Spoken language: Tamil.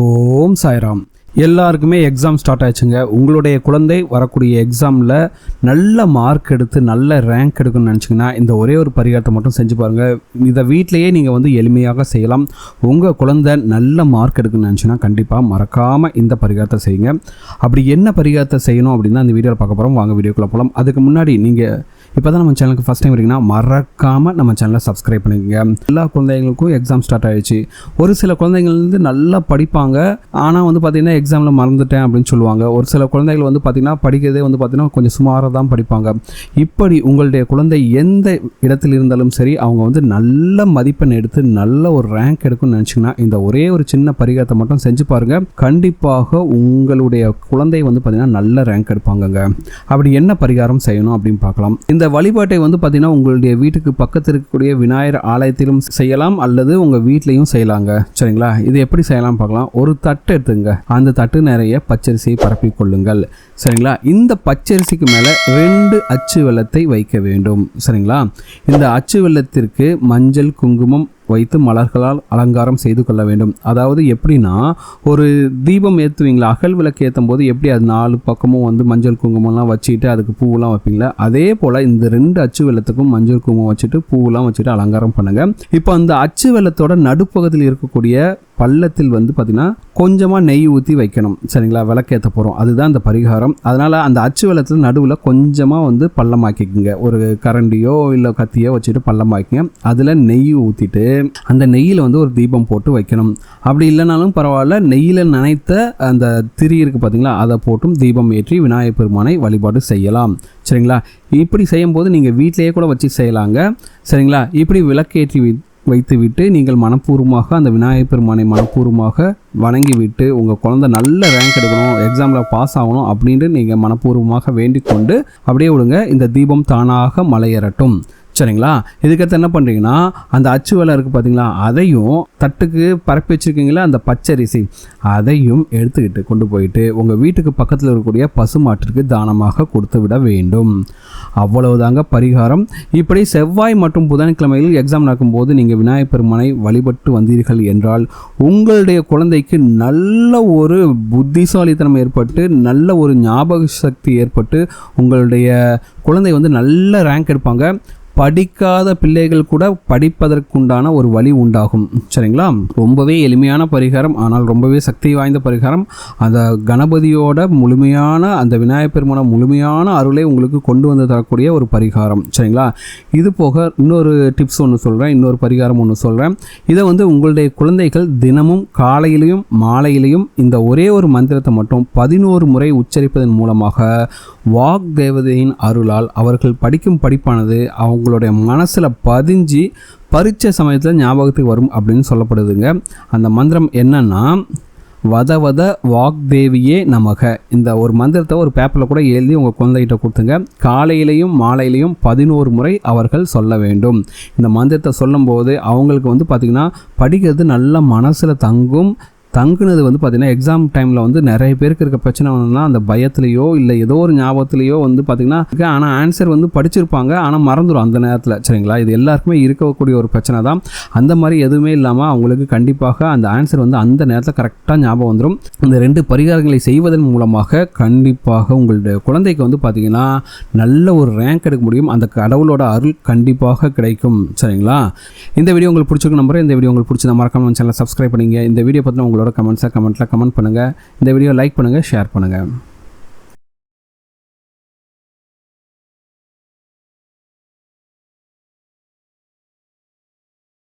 ஓம் சாய்ராம். எல்லாருக்குமே எக்ஸாம் ஸ்டார்ட் ஆயிடுச்சுங்க. உங்களுடைய குழந்தை வரக்கூடிய எக்ஸாமில் நல்ல மார்க் எடுத்து நல்ல ரேங்க் எடுக்கணும்னு நினச்சிங்கன்னா இந்த ஒரே ஒரு பரிகாரத்தை மட்டும் செஞ்சு பாருங்கள் இதை வீட்டிலையே நீங்கள் வந்து எளிமையாக செய்யலாம். உங்கள் குழந்தை நல்ல மார்க் எடுக்கணும்னு நினச்சின்னா கண்டிப்பாக மறக்காமல் இந்த பரிகாரத்தை செய்யுங்க. அப்படி என்ன பரிகாரத்தை செய்யணும் அப்படின்னு தான் இந்த வீடியோவில் பார்க்க போகிறோம் வாங்க வீடியோக்குள்ளே போகலாம் அதுக்கு முன்னாடி நீங்கள் இப்போ தான் நம்ம சேனலுக்கு ஃபஸ்ட் டைம் இருக்கீங்கன்னா மறக்காமல் நம்ம சேனலை சப்ஸ்கிரைப் பண்ணிக்கோங்க. எல்லா குழந்தைங்களுக்கும் எக்ஸாம் ஸ்டார்ட் ஆயிடுச்சு. ஒரு சில குழந்தைங்கள் வந்து நல்லா படிப்பாங்க. ஆனால் வந்து பார்த்திங்கன்னா எக்ஸாமில் மறந்துட்டேன் அப்படின்னு சொல்லுவாங்க. ஒரு சில குழந்தைகள் வந்து பார்த்திங்கன்னா படிக்கிறதே வந்து பார்த்திங்கன்னா கொஞ்சம் சுமாராக தான் படிப்பாங்க. இப்படி உங்களுடைய குழந்தை எந்த இடத்தில் இருந்தாலும் சரி அவங்க வந்து நல்ல மதிப்பெண் எடுத்து நல்ல ஒரு ரேங்க் எடுக்கும்னு நினச்சிங்கன்னா இந்த ஒரே ஒரு சின்ன பரிகாரத்தை மட்டும் செஞ்சு பாருங்கள் கண்டிப்பாக உங்களுடைய குழந்தை வந்து பார்த்திங்கன்னா நல்ல ரேங்க் எடுப்பாங்கங்க. அப்படி என்ன பரிகாரம் செய்யணும் அப்படின்னு பார்க்கலாம். இந்த இந்த வழிபாட்டை வந்து பார்த்தீங்கன்னா உங்களுடைய வீட்டுக்கு பக்கத்தில் இருக்கக்கூடிய விநாயகர் ஆலயத்திலும் செய்யலாம் அல்லது உங்கள் வீட்லேயும் செய்யலாங்க. சரிங்களா? இது எப்படி செய்யலாம் பார்க்கலாம். ஒரு தட்டு எடுத்துங்க. அந்த தட்டு நிறைய பச்சரிசியை பரப்பி கொள்ளுங்கள். சரிங்களா? இந்த பச்சரிசிக்கு மேலே ரெண்டு அச்சு வெள்ளத்தை வைக்க வேண்டும். சரிங்களா? இந்த அச்சு வெள்ளத்திற்கு மஞ்சள் குங்குமம் வைத்து மலர்களால் அலங்காரம் செய்து கொள்ள வேண்டும். அதாவது எப்படின்னா ஒரு தீபம் ஏற்றுவீங்களா அகல் விளக்கு ஏற்றும் போது எப்படி அது நாலு பக்கமும் வந்து மஞ்சள் குங்குமம்லாம் வச்சுட்டு அதுக்கு பூவெல்லாம் வைப்பீங்களா? அதே போல் இந்த ரெண்டு அச்சு வெள்ளத்துக்கும் மஞ்சள் குங்குமம் வச்சுட்டு பூவெல்லாம் வச்சுட்டு அலங்காரம் பண்ணுங்கள் இப்போ அந்த அச்சு வெள்ளத்தோட நடுப்பகுதியில் இருக்கக்கூடிய பள்ளத்தில் வந்து பார்த்திங்கன்னா கொஞ்சமாக நெய் ஊற்றி வைக்கணும். சரிங்களா? விளக்கேற்ற போகிறோம் அதுதான் அந்த பரிகாரம். அதனால் அந்த அச்சு வெள்ளத்தில் நடுவில் கொஞ்சமாக வந்து பள்ளமாக்கிக்குங்க ஒரு கரண்டியோ இல்லை கத்தியோ வச்சுட்டு பள்ளமாக்கிங்க அதில் நெய் ஊற்றிட்டு அந்த நெய்யில் வந்து ஒரு தீபம் போட்டு வைக்கணும். அப்படி இல்லைனாலும் பரவாயில்ல. நெய்யில் நனைத்த அந்த திரி இருக்குது பார்த்தீங்களா? அதை போட்டும் தீபம் ஏற்றி விநாயகர் பெருமானை வழிபாடு செய்யலாம். சரிங்களா? இப்படி செய்யும்போது நீங்கள் வீட்டிலேயே கூட வச்சு செய்யலாங்க. சரிங்களா? இப்படி விளக்கேற்றி வைத்துவிட்டு நீங்கள் மனப்பூர்வமாக அந்த விநாயகர் பெருமானை மனப்பூர்வமாக வணங்கிவிட்டு உங்கள் குழந்தை நல்ல ரேங்க் எடுக்கணும் எக்ஸாமில் பாஸ் ஆகணும் அப்படின்ட்டு நீங்கள் மனப்பூர்வமாக வேண்டிக் கொண்டு அப்படியே விடுங்க. இந்த தீபம் தானாக மலையேறட்டும். சரிங்களா? இதுக்கடுத்து என்ன பண்ணுறீங்கன்னா அந்த அச்சு வேலை இருக்குது பார்த்தீங்களா அதையும் தட்டுக்கு பரப்பி வச்சுருக்கீங்களா அந்த பச்சரிசி அதையும் எடுத்துக்கிட்டு கொண்டு போயிட்டு உங்கள் வீட்டுக்கு பக்கத்தில் இருக்கக்கூடிய பசுமாட்டிற்கு தானமாக கொடுத்து விட வேண்டும். அவ்வளவுதாங்க பரிகாரம். இப்படி செவ்வாய் மற்றும் புதன்கிழமையில் எக்ஸாம் நடக்கும்போது நீங்கள் விநாயகர் பெருமானை வழிபட்டு வந்தீர்கள் என்றால் உங்களுடைய குழந்தைக்கு நல்ல ஒரு புத்திசாலித்தனம் ஏற்பட்டு நல்ல ஒரு ஞாபக சக்தி ஏற்பட்டு உங்களுடைய குழந்தை வந்து நல்ல ரேங்க் எடுப்பாங்க. படிக்காத பிள்ளைகள் கூட படிப்பதற்குண்டான ஒரு வழி உண்டாகும். சரிங்களா? ரொம்பவே எளிமையான பரிகாரம் ஆனால் ரொம்பவே சக்தி வாய்ந்த பரிகாரம். அந்த கணபதியோட முழுமையான அந்த விநாயகர் பெருமான முழுமையான அருளை உங்களுக்கு கொண்டு வந்து தரக்கூடிய ஒரு பரிகாரம். சரிங்களா? இது போக இன்னொரு டிப்ஸ் ஒன்று சொல்கிறேன் இன்னொரு பரிகாரம் ஒன்று சொல்கிறேன் இதை வந்து உங்களுடைய குழந்தைகள் தினமும் காலையிலையும் மாலையிலையும் இந்த ஒரே ஒரு மந்திரத்தை மட்டும் பதினோரு முறை உச்சரிப்பதன் மூலமாக வாக் தேவதையின் அருளால் அவர்கள் படிக்கும் படிப்பானது அவங்க உங்களுடைய மனசில் பதிஞ்சு பரீட்சை சமயத்தில் ஞாபகத்துக்கு வரும் அப்படின்னு சொல்லப்படுதுங்க. அந்த மந்திரம் என்னன்னா வத வத வாக்தேவியே நமக. இந்த ஒரு மந்திரத்தை ஒரு பேப்பரில் கூட எழுதி உங்கள் குழந்தைகிட்ட கொடுத்துங்க. காலையிலையும் மாலையிலையும் பதினோரு முறை அவர்கள் சொல்ல வேண்டும். இந்த மந்திரத்தை சொல்லும்போது அவங்களுக்கு வந்து பார்த்திங்கன்னா படிக்கிறது நல்ல மனசில் தங்கும் தங்குனது வந்து பார்த்திங்கன்னா எக்ஸாம் டைமில் வந்து நிறைய பேருக்கு இருக்க பிரச்சனை வந்துன்னா அந்த பயத்துலேயோ இல்லை ஏதோ ஒரு ஞாபகத்துலேயோ வந்து பார்த்திங்கன்னா ஆனால் ஆன்சர் வந்து படிச்சிருப்பாங்க. ஆனால் மறந்துடும் அந்த நேரத்தில் சரிங்களா? இது எல்லாருக்குமே இருக்கக்கூடிய ஒரு பிரச்சனை தான். அந்த மாதிரி எதுவுமே இல்லாமல் அவங்களுக்கு கண்டிப்பாக அந்த ஆன்சர் வந்து அந்த நேரத்தில் கரெக்டாக ஞாபகம் வந்துடும் இந்த ரெண்டு பரிகாரங்களை செய்வதன் மூலமாக கண்டிப்பாக உங்களுடைய குழந்தைக்கு வந்து பார்த்திங்கன்னா நல்ல ஒரு ரேங்க் எடுக்க முடியும். அந்த கடவுளோட அருள் கண்டிப்பாக கிடைக்கும் சரிங்களா? இந்த வீடியோ உங்களுக்கு பிடிச்சிருக்க நம்புறேன். இந்த வீடியோ உங்களுக்கு பிடிச்சத மறக்காம சேனலை சப்ஸ்கிரைப் பண்ணிங்க. இந்த வீடியோ பற்றின உங்களோட கமெண்ட்ஸாக கமெண்ட்டில் கமெண்ட் பண்ணுங்கள் இந்த வீடியோ லைக் பண்ணுங்கள் ஷேர் பண்ணுங்கள்